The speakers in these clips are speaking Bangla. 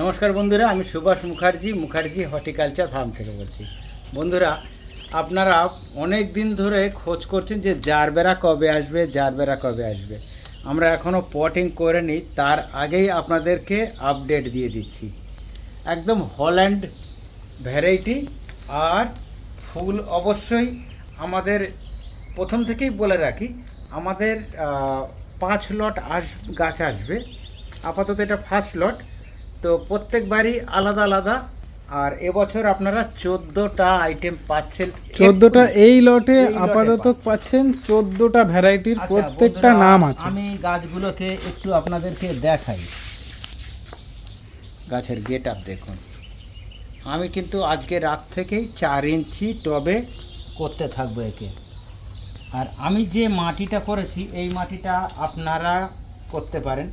নমস্কার বন্ধুরা, আমি সুভাষ মুখার্জি মুখার্জি হর্টিকালচার ফার্ম থেকে বলছি। বন্ধুরা, আপনারা অনেক দিন ধরে খোঁজ করছেন যে জারবেরা কবে আসবে, জারবেরা কবে আসবে। আমরা এখনও পটিং করে নিই তার আগেই আপনাদেরকে আপডেট দিয়ে দিচ্ছি। একদম হল্যান্ড ভ্যারাইটি আর ফুল অবশ্যই আমাদের, প্রথম থেকেই বলে রাখি, আমাদের পাঁচ লট আস গাছ আসবে। আপাতত এটা ফার্স্ট লট তো প্রত্যেকবারই আলাদা আলাদা। আর এবছর আপনারা চোদ্দোটা আইটেম পাচ্ছেন। চোদ্দোটা এই লটে আপাতত পাচ্ছেন। চোদ্দোটা ভ্যারাইটির আচ্ছা, প্রত্যেকটা নাম আছে। আমি গাছগুলোকে একটু আপনাদেরকে দেখাই। গাছের গেট আপ দেখুন। আমি কিন্তু আজকে রাত থেকেই চার ইঞ্চি টবে করতে থাকব একে। আর আমি যে মাটিটা করেছি এই মাটিটা আপনারা করতে পারেন।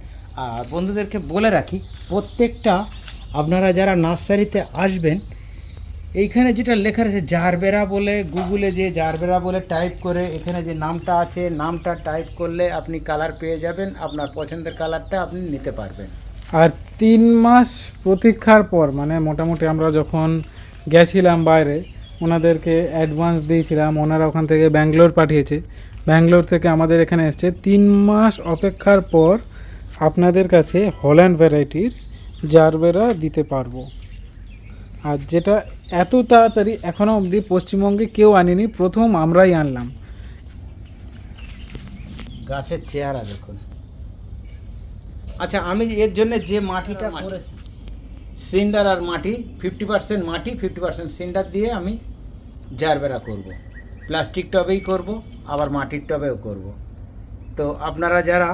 আর বন্ধুদেরকে বলে রাখি, প্রত্যেকটা আপনারা যারা নার্সারিতে আসবেন, এইখানে যেটা লেখা রয়েছে জারবেরা বলে, গুগলে যে জারবেরা বলে টাইপ করে, এখানে যে নামটা আছে, নামটা টাইপ করলে আপনি কালার পেয়ে যাবেন, আপনার পছন্দের কালারটা আপনি নিতে পারবেন। আর তিন মাস প্রতীক্ষার পর মানে মোটামুটি আমরা যখন গেছিলাম বাইরে, ওনাদেরকে অ্যাডভান্স দিয়েছিলাম, ওনারা ওখান থেকে ব্যাঙ্গালোর পাঠিয়েছে। ব্যাঙ্গালোর থেকে আমাদের এখানে এসছে। তিন মাস অপেক্ষার পর আপনাদের কাছে হল্যান্ড ভ্যারাইটির জারবেরা দিতে পারব আর যেটা এত তাড়াতাড়ি এখনও অবধি পশ্চিমবঙ্গে কেউ আনেনি প্রথম আমরাই আনলাম গাছের চেহারা দেখুন আচ্ছা আমি এর জন্য যে মাটিটা করেছি সিন্ডার আর মাটি ফিফটি পার্সেন্ট মাটি ফিফটি পার্সেন্ট সিন্ডার দিয়ে আমি জারবেরা করব। প্লাস্টিক টবেই করব আবার মাটির টবেও করব। তো আপনারা যারা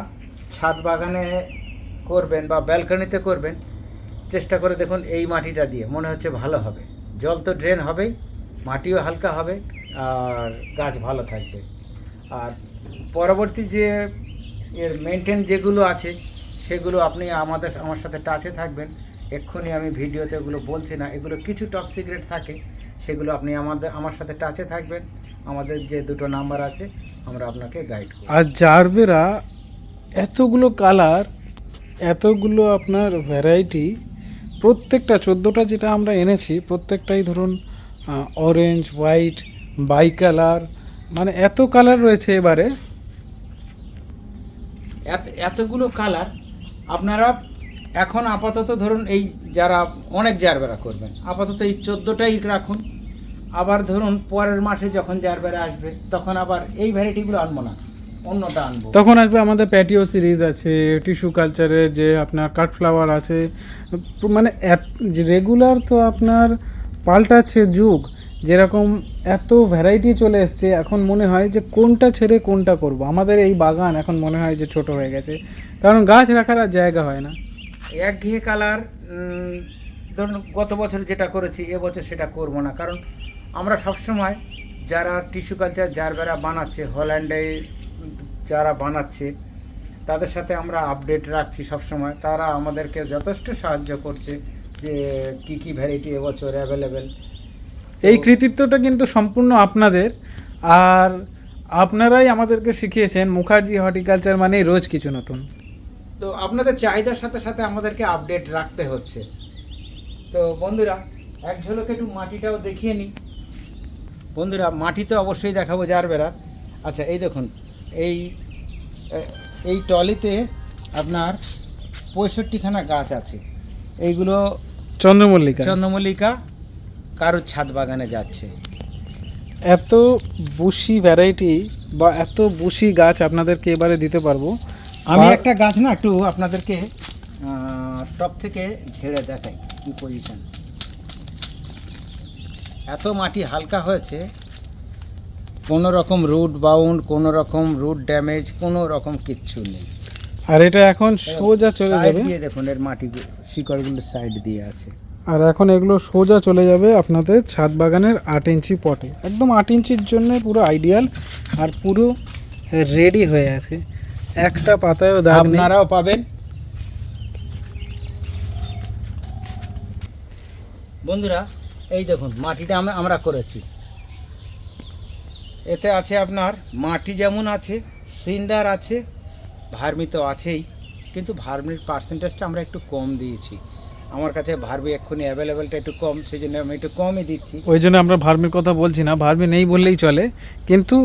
ছাদ বাগানে করবেন বা ব্যালকনিতে করবেন, চেষ্টা করে দেখুন এই মাটিটা দিয়ে, মনে হচ্ছে ভালো হবে। জল তো ড্রেন হবেই, মাটিও হালকা হবে আর গাছ ভালো থাকবে। আর পরবর্তী যে এর মেনটেন যেগুলো আছে, সেগুলো আপনি আমাদের, আমার সাথে টাচে থাকবেন। এক্ষুনি আমি ভিডিওতে এগুলো বলছি না, এগুলো কিছু টপ সিক্রেট থাকে, সেগুলো আপনি আমাদের, আমার সাথে টাচে থাকবেন। আমাদের যে দুটো নাম্বার আছে, আমরা আপনাকে গাইড করব। আর জারবেরা এতগুলো কালার, এতগুলো আপনার ভ্যারাইটি প্রত্যেকটা চোদ্দোটা যেটা আমরা এনেছি, প্রত্যেকটাই ধরুন অরেঞ্জ হোয়াইট বাই কালার মানে এত কালার রয়েছে এবারে। এত, এতগুলো কালার, আপনারা এখন আপাতত ধরুন এই যারা অনেক জারবেরা করবেন, আপাতত এই চোদ্দোটাই রাখুন। আবার ধরুন পরের মাসে যখন জারবেরা আসবে, তখন আবার এই ভ্যারাইটিগুলো আনব না। অন্যটা আনব। তখন আসবে আমাদের প্যাটিও সিরিজ আছে টিস্যু কালচারের যে আপনার কাঠফ্লাওয়ার আছে। মানে রেগুলার তো আপনার পাল্টাচ্ছে যুগ যেরকম এত ভ্যারাইটি চলে এসছে এখন মনে হয় যে কোনটা ছেড়ে কোনটা করব। আমাদের এই বাগান এখন মনে হয় যে ছোট হয়ে গেছে। কারণ গাছ রাখার আর জায়গা হয় না। একঘেয়ে কালার ধরুন গত বছর যেটা করেছি এবছর সেটা করব না। কারণ আমরা সবসময় যারা টিস্যু কালচার জারবেরা বানাচ্ছে হল্যান্ডে যারা বানাচ্ছে তাদের সাথে আমরা আপডেট রাখছি সবসময়। তারা আমাদেরকে যথেষ্ট সাহায্য করছে যে কি কি ভ্যারাইটি এবছর অ্যাভেলেবেল এই কৃতিত্বটা কিন্তু সম্পূর্ণ আপনাদের। আর আপনারাই আমাদেরকে শিখিয়েছেন মুখার্জি হর্টিকালচার মানে রোজ কিছু নতুন। তো আপনাদের চাহিদার সাথে সাথে আমাদেরকে আপডেট রাখতে হচ্ছে। তো বন্ধুরা এক ঝলকে একটু মাটিটাও দেখিয়ে নিই। বন্ধুরা মাটি তো অবশ্যই দেখাবো জারবেরা আচ্ছা এই দেখুন এই এই টলিতে আপনার পঁয়ষট্টিখানা গাছ আছে। এইগুলো চন্দ্রমল্লিকা। চন্দ্রমল্লিকা কারোর ছাদ বাগানে যাচ্ছে। এত বুশি ভ্যারাইটি বা এত বুশি গাছ আপনাদেরকে এবারে দিতে পারব। আমি একটা গাছ না একটু আপনাদেরকে টপ থেকে ঝেড়ে দেখাই কি পজিশন এত মাটি হালকা হয়েছে কোনো রকম রুট বাউন্ড কোনো রকম রুট ড্যামেজ কোনো রকম কিচ্ছু নেই। আর এটা এখন সোজা চলে যাবে? দিয়ে দেখুন এর মাটি শিকড়গুলো সাইড দিয়ে আছে। আর এখন এগুলো সোজা চলে যাবে আপনাদের ছাদ বাগানের আট ইঞ্চি পটে। একদম আট ইঞ্চির জন্য পুরো আইডিয়াল আর পুরো রেডি হয়ে আছে। একটা পাতায়ও দাগ আপনারাও পাবেন। বন্ধুরা এই দেখুন মাটিটা আমরা আমরা করেছি। এতে আছে আপনার মাটি যেমন আছে সিন্ডার আছে ভার্মি তো আছেই কিন্তু ভার্মির পার্সেন্টেজটা আমরা একটু কম দিয়েছি। আমার কাছে ভার্বি এক্ষুনি অ্যাভেলেবেলটা একটু কম সেই জন্য আমি একটু কমই দিচ্ছি। ওই জন্য আমরা ভার্মির কথা বলছি না ভার্মি নেই বললেই চলে কিন্তু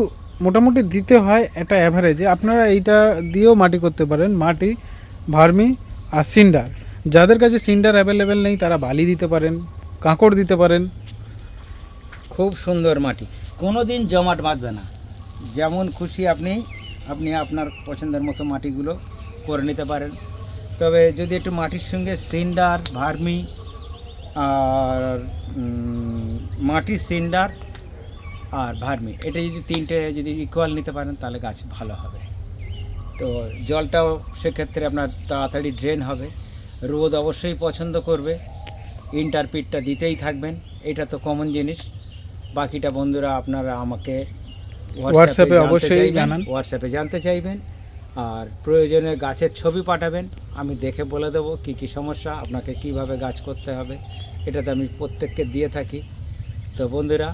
মোটামুটি দিতে হয় একটা অ্যাভারেজে আপনারা এইটা দিয়েও মাটি করতে পারেন মাটি ভার্মি আর সিন্ডার যাদের কাছে সিন্ডার অ্যাভেলেবেল নেই তারা বালি দিতে পারেন কাঁকড় দিতে পারেন। খুব সুন্দর মাটি। কোনো দিন জমাট বাঁধবে না। যেমন খুশি আপনি আপনি আপনার পছন্দের মতো মাটিগুলো করে নিতে পারেন। তবে যদি একটু মাটির সঙ্গে সিন্ডার, ভার্মি আর মাটির সিন্ডার আর ভার্মি, এটা যদি তিনটে যদি ইকুয়াল নিতে পারেন, তাহলে গাছ ভালো হবে। তো জলটাও সেক্ষেত্রে আপনার তাড়াতাড়ি ড্রেন হবে। রোদ অবশ্যই পছন্দ করবে। ইন্টারপিটটা দিতেই থাকবেন। এটা তো কমন জিনিস। বাকিটা বন্ধুরা আপনারা আমাকে হোয়াটসঅ্যাপে অবশ্যই জানান। হোয়াটসঅ্যাপে জানতে চাইবেন আর প্রয়োজনে গাছের ছবি পাঠাবেন আমি দেখে বলে দেবো কি কি সমস্যা আপনাকে কীভাবে গাছ করতে হবে এটাতে আমি প্রত্যেককে দিয়ে থাকি। তো বন্ধুরা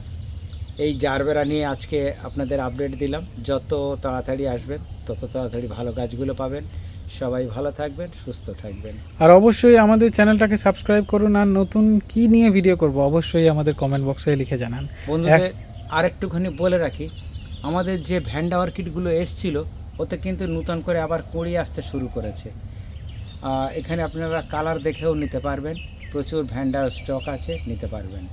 এই জারবেরা নিয়ে আজকে আপনাদের আপডেট দিলাম। যত তাড়াতাড়ি আসবেন তত তাড়াতাড়ি ভালো গাছগুলো পাবেন। সবাই ভালো থাকবেন সুস্থ থাকবেন। আর অবশ্যই আমাদের চ্যানেলটাকে সাবস্ক্রাইব করুন আর নতুন কি নিয়ে ভিডিও করব অবশ্যই আমাদের কমেন্ট বক্সে লিখে জানান। বন্ধুদের আরেকটুখানি বলে রাখি আমাদের যে ভ্যান্ডা অর্কিডগুলো এসছিল ওতে কিন্তু নূতন করে আবার কুড়ি আসতে শুরু করেছে। এখানে আপনারা কালার দেখেও নিতে পারবেন প্রচুর ভ্যান্ডার স্টক আছে নিতে পারবেন।